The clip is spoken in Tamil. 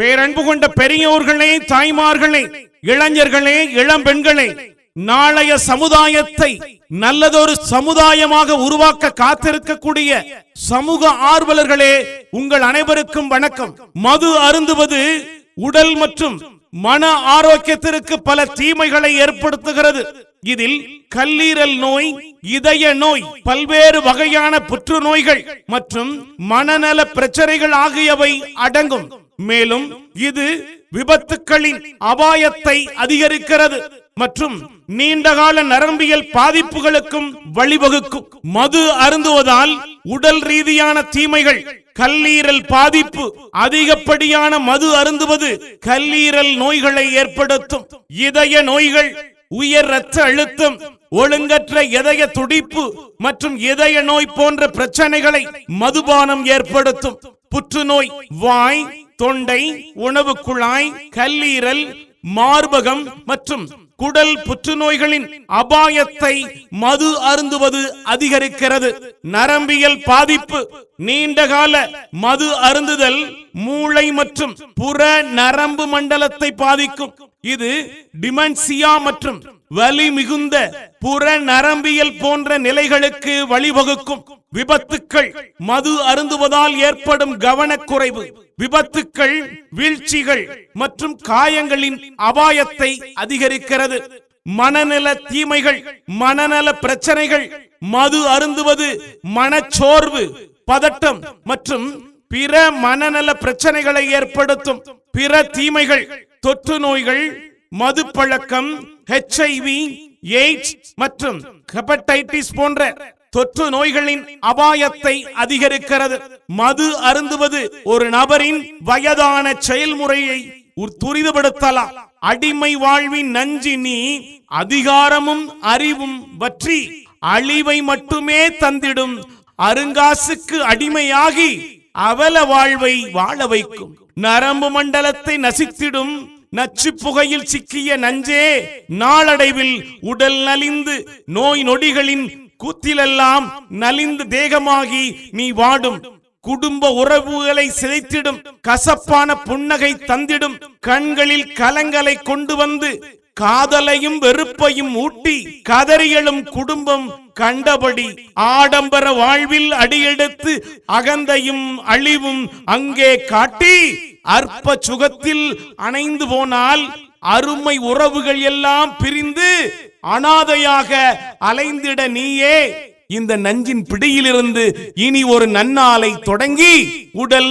பேரன்பு கொண்ட பெரியோர்களே தாய்மார்களே இளைஞர்களே இளம் பெண்களே நாளைய சமுதாயத்தை நல்லதொரு சமுதாயமாக உருவாக்க காத்திருக்கக்கூடிய சமூக ஆர்வலர்களே உங்கள் அனைவருக்கும் வணக்கம். மது அருந்துவது உடல் மற்றும் மன ஆரோக்கியத்திற்கு பல தீமைகளை ஏற்படுத்துகிறது. இதில் கல்லீரல் நோய் இதய நோய் பல்வேறு வகையான புற்றுநோய்கள் மற்றும் மனநல பிரச்சனைகள் ஆகியவை அடங்கும். மேலும் இது விபத்துக்களின் அபாயத்தை அதிகரிக்கிறது மற்றும் நீண்டகால நரம்பியல் பாதிப்புகளுக்கும் வழிவகுக்கும். மது அருந்துவதால் உடல் ரீதியான தீமைகள் கல்லீரல் பாதிப்பு அதிகப்படியான மது அருந்துவது கல்லீரல் நோய்களை ஏற்படுத்தும். இதய நோய்கள் உயர் இரத்த அழுத்தம் ஒழுங்கற்ற இதய துடிப்பு மற்றும் இதய நோய் போன்ற பிரச்சனைகளை மதுபானம் ஏற்படுத்தும். புற்றுநோய் வாய் தொண்டை உணவு குழாய் கல்லீரல் மார்பகம் மற்றும் குடல் புற்றுநோய்களின் அபாயத்தை மது அருந்துவது அதிகரிக்கிறது. நரம்பியல் பாதிப்பு நீண்டகால மது அருந்துதல் மூளை மற்றும் புற நரம்பு மண்டலத்தை பாதிக்கும். இது டிமென்சியா மற்றும் வலி மிகுந்த புற நரம்பியல் போன்ற நிலைகளுக்கு வழிவகுக்கும். விபத்துக்கள் மது அருந்துவதால் ஏற்படும் கவனக்குறைவு விபத்துக்கள் வீழ்ச்சிகள் மற்றும் காயங்களின் அபாயத்தை அதிகரிக்கிறது. இருக்கிறது. மனநல தீமைகள் மனநல பிரச்சனைகள் மது அருந்துவது மனச்சோர்வு பதட்டம் மற்றும் பிற மனநல பிரச்சனைகளை ஏற்படுத்தும் பிற தீமைகள் தொற்று நோய்கள் மது பழக்கம் ஹெச்ஐவி எய்ட்ஸ் மற்றும் ஹெபடைட்டிஸ் போன்ற தொற்று நோய்களின் அபாயத்தை அதிகரிக்கிறது. மது அருந்துவது ஒரு நபரின் வயதான செயல்முறையை துரிதப்படுத்தலாம். அடிமை வாழ்வின் நஞ்சினி அதிகாரமும் அறிவும் பற்றி அழிவை மட்டுமே தந்திடும். அருங்காசுக்கு அடிமையாகி அவல வாழ்வை வாழ வைக்கும். நரம்பு மண்டலத்தை நசித்திடும். நச்சு புகையில் சிக்கிய நஞ்சே நாளடைவில் உடல் நலிந்து நோய் நொடிகளின் கூத்திலெல்லாம் நலிந்து தேகமாகி நீ வாடும். குடும்ப உறவுகளை சிதைத்திடும் கசப்பான புன்னகை தந்திடும் கண்களில் கலங்களை கொண்டு வந்து காதலையும் வெறுப்பையும் ஊட்டி கதறியலும் குடும்பம் கண்டபடி ஆடம்பர வாழ்வில் அடியெடுத்து அகந்தையும் அழிவும் அங்கே காட்டி அற்ப சுகத்தில் அணைந்து போனால் அருமை உறவுகள் எல்லாம் பிரிந்து அனாதையாக அலைந்திட நீயே. இந்த நஞ்சின் பிடியிலிருந்து இனி ஒரு நன்னாளை தொடங்கி உடல்